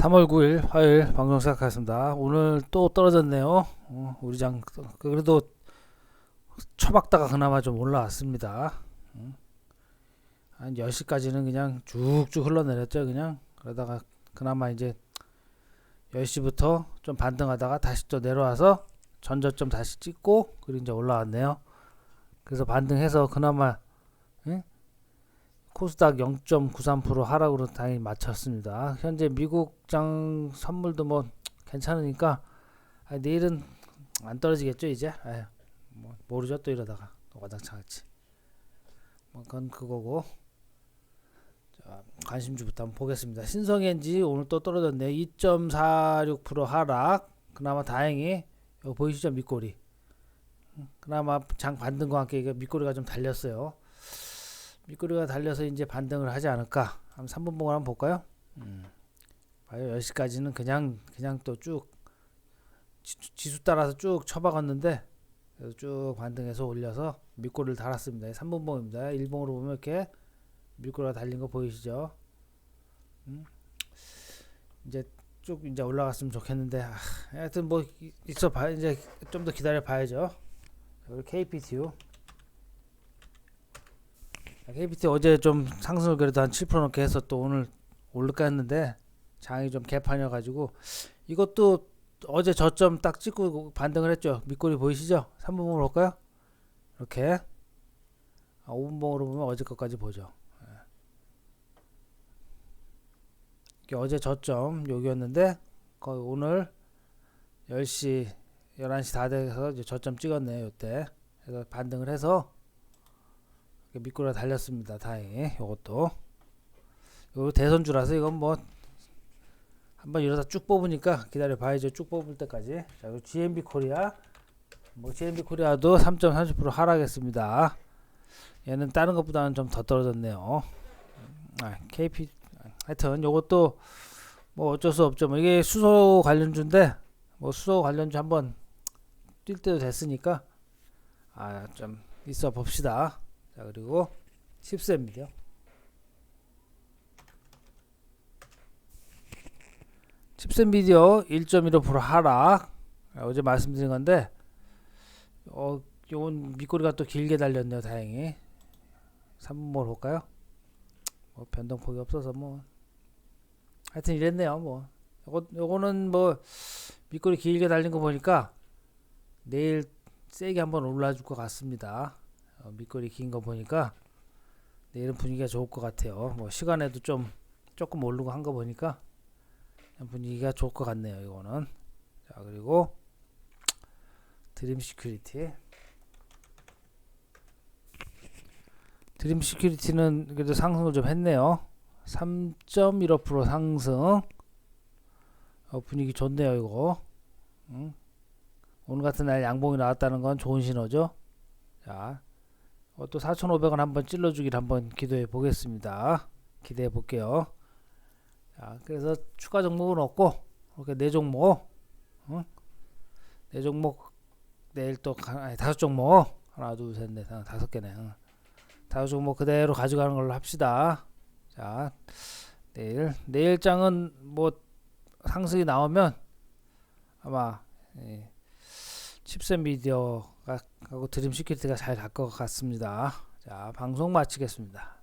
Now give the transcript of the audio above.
3월 9일 화요일 방송 시작하겠습니다. 오늘 또 떨어졌네요. 어, 우리 장 그래도 처박다가 그나마 좀 올라왔습니다. 음. 한 10시까지는 그냥 쭉쭉 흘러내렸죠. 그냥 그러다가 그나마 이제 10시부터 좀 반등하다가 다시 또 내려와서 전저점 다시 찍고 그리고 이제 올라왔네요. 그래서 반등해서 그나마 예? 코스닥 0.93% 하락으로 다행히 마쳤습니다. 현재 미국장 선물도 뭐 괜찮으니까 아, 내일은 안 떨어지겠죠 이제? 아유, 뭐 모르죠 또 이러다가 또 와장창같이 뭐 그건 그거고 자, 관심주부터 한번 보겠습니다. 신성엔지 오늘 또 떨어졌네요. 2.46% 하락 그나마 다행히 보이시죠 밑꼬리 음, 그나마 장 반등과 함께 밑꼬리가 좀 달렸어요. 밑꼬리가 달려서 이제 반등을 하지 않을까. 한번 3분 봉을 한번 볼까요? 음. 봐요. 10시까지는 그냥 그냥 또 쭉 지수 따라서 쭉 쳐박았는데 쭉 반등해서 올려서 밑꼬리를 달았습니다. 3분 봉입니다. 1봉으로 보면 이렇게 밑꼬리가 달린 거 보이시죠? 음. 이제 쭉 이제 올라갔으면 좋겠는데 아, 하여튼 뭐 이- 있어 봐 이제 좀 더 기다려 봐야죠. KPTU KBT 어제 좀 상승을 그래도 한 7% 넘게 해서 또 오늘 오를까 했는데 장이 좀 개판이어 가지고 이것도 어제 저점 딱 찍고 반등을 했죠. 밑꼬리 보이시죠? 3분봉으로 볼까요? 이렇게 아, 5분봉으로 보면 어제 것까지 보죠. 예. 이게 어제 저점 여기였는데 거의 오늘 10시 11시 다 돼서 저점 찍었네요. 이때 그래서 반등을 해서 미꾸라 달렸습니다. 다행히 요것도 이거 대선주라서 이건 뭐 한번 이러다 쭉 뽑으니까 기다려 봐야죠. 쭉 뽑을 때까지. 자, 그리고 GMB 코리아 뭐 GMB 코리아도 3.30% 하락했습니다. 얘는 다른 것보다는 좀 더 떨어졌네요. 아, KP 하여튼 요것도 뭐 어쩔 수 없죠. 뭐 이게 수소 관련주인데 뭐 수소 관련주 한번 뛸 때도 됐으니까 아 좀 있어 봅시다. 자 그리고 10세입니다. 10세 미디어 1.15% 하락. 아, 어제 말씀드린 건데 어 요건 밑꼬리가 또 길게 달렸네요 다행히. 3분몰 볼까요? 뭐 변동폭이 없어서 뭐. 하여튼 이랬네요 뭐. 요거, 요거는 뭐 밑꼬리 길게 달린 거 보니까 내일 세게 한번 올라줄 것 같습니다. 어, 밑거리 긴 거 보니까 내일은 분위기가 좋을 것 같아요. 뭐 시간에도 좀 조금 오르고 한 거 보니까 분위기가 좋을 것 같네요. 이거는 자 그리고 드림 시큐리티 드림 시큐리티는 그래도 상승을 좀 했네요. 3.15% 상승 어, 분위기 좋네요 이거 응? 오늘 같은 날 양봉이 나왔다는 건 좋은 신호죠. 자 어, 또 4,500원 한번 찔러주길 한번 기도해 보겠습니다. 기대해 볼게요. 자, 그래서 추가 종목은 없고 이렇게 네 종목, 응? 네 종목 내일 또 가, 아니, 다섯 종목 하나 둘 셋 넷 다섯 개네. 응. 다섯 종목 그대로 가져가는 걸로 합시다. 자, 내일 내일 장은 뭐 상승이 나오면 아마 예, 칩셋 미디어가 하고 드림 시큐리티가 잘 갈 것 같습니다. 자, 방송 마치겠습니다.